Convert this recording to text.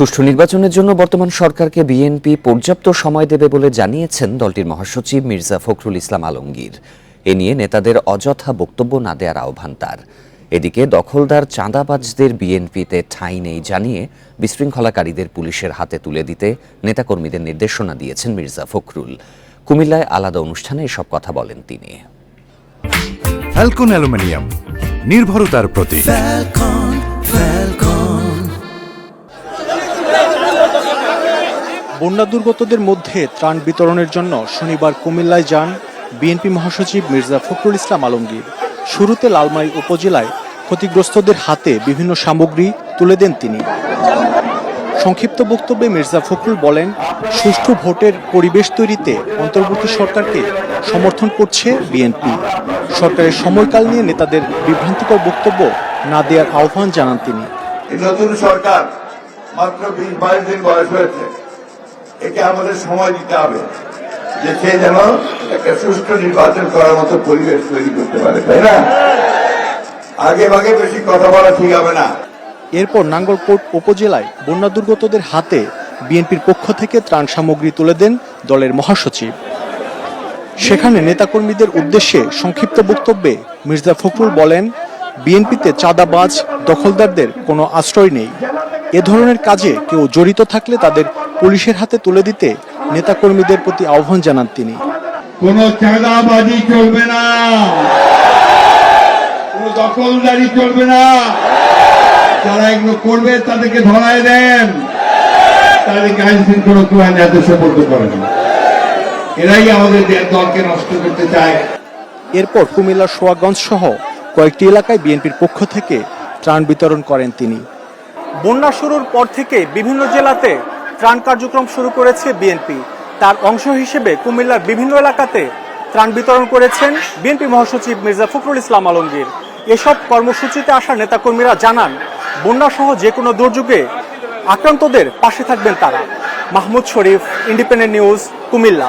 সুষ্ঠু নির্বাচনের জন্য বর্তমান সরকারকে বিএনপি পর্যাপ্ত সময় দেবে বলে জানিয়েছেন দলটির মহাসচিব মির্জা ফখরুল ইসলাম আলমগীর। এ নিয়ে নেতাদের অযথা বক্তব্য না দেওয়ার আহ্বান তার। এদিকে দখলদার চাঁদাবাজদের বিএনপিতে ঠাঁই নেই জানিয়ে বিশৃঙ্খলাকারীদের পুলিশের হাতে তুলে দিতে নেতাকর্মীদের নির্দেশনা দিয়েছেন মির্জা ফখরুল। কুমিল্লায় আলাদা অনুষ্ঠানে এসব কথা বলেন তিনি। ফ্যালকন অ্যালুমিনিয়াম নির্ভরতার প্রতীক। বন্যা দুর্গতদের মধ্যে ত্রাণ বিতরণের জন্য শনিবার কুমিল্লায় যান বিএনপি মহাসচিব মির্জা ফখরুল ইসলাম আলমগীর। শুরুতে লালমাই উপজেলায় ক্ষতিগ্রস্তদের হাতে বিভিন্ন সামগ্রী তুলে দেন তিনি। সংক্ষিপ্ত বক্তব্যে মির্জা ফখরুল বলেন, সুষ্ঠু ভোটের পরিবেশ তৈরিতে অন্তর্বর্তী সরকারকে সমর্থন করছে বিএনপি। সরকারের সময়কাল নিয়ে নেতাদের বিভ্রান্তিকর বক্তব্য না দেওয়ার আহ্বান জানান তিনি। নতুন সরকার মাত্র বিশ বাইশ দিন বয়স হয়েছে। একে আমাদের সময় দিতে হবে যে সে যেন একটা সুষ্ঠু নির্বাচন করার মতো পরিবেশ তৈরি করতে পারে, তাই না? আগে ভাগে বেশি কথা বলা ঠিক হবে না। এরপর নাঙ্গলকোট উপজেলায় বন্যা দুর্গতদের হাতে বিএনপির পক্ষ থেকে ত্রাণ সামগ্রী তুলে দেন দলের মহাসচিব। সেখানে নেতাকর্মীদের উদ্দেশ্যে সংক্ষিপ্ত বক্তব্যে মির্জা ফখরুল বলেন, বিএনপিতে চাঁদাবাজ, দখলদারদের কোনো আশ্রয় নেই। এ ধরনের কাজে কেউ জড়িত থাকলে তাদের পুলিশের হাতে তুলে দিতে নেতাকর্মীদের প্রতি আহ্বান জানান তিনি। কোন চাঁদাবাজি চলবে না। কোন দখলদারি চলবে না। যারা এগুলো করবে তাদেরকে ধরায় দেন। তাদেরকে আইন শৃঙ্খলা এত সুপর্দ করেন এরাই আমাদের দলকে নষ্ট করতে চায়। এরপর কুমিল্লার সোয়াগঞ্জ সহ কয়েকটি এলাকায় বিএনপির পক্ষ থেকে ত্রাণ বিতরণ করেন তিনি। বন্যা শুরুর পর থেকে বিভিন্ন জেলাতে ত্রাণ কার্যক্রম শুরু করেছে বিএনপি। তার অংশ হিসেবে কুমিল্লার বিভিন্ন এলাকাতে ত্রাণ বিতরণ করেছেন বিএনপি মহাসচিব মির্জা ফখরুল ইসলাম আলমগীর। এসব কর্মসূচিতে আসা নেতাকর্মীরা জানান, বন্যাসহ যে কোনো দুর্যোগে আক্রান্তদের পাশে থাকবেন তারা। Mahmud Sharif independent news Cumilla.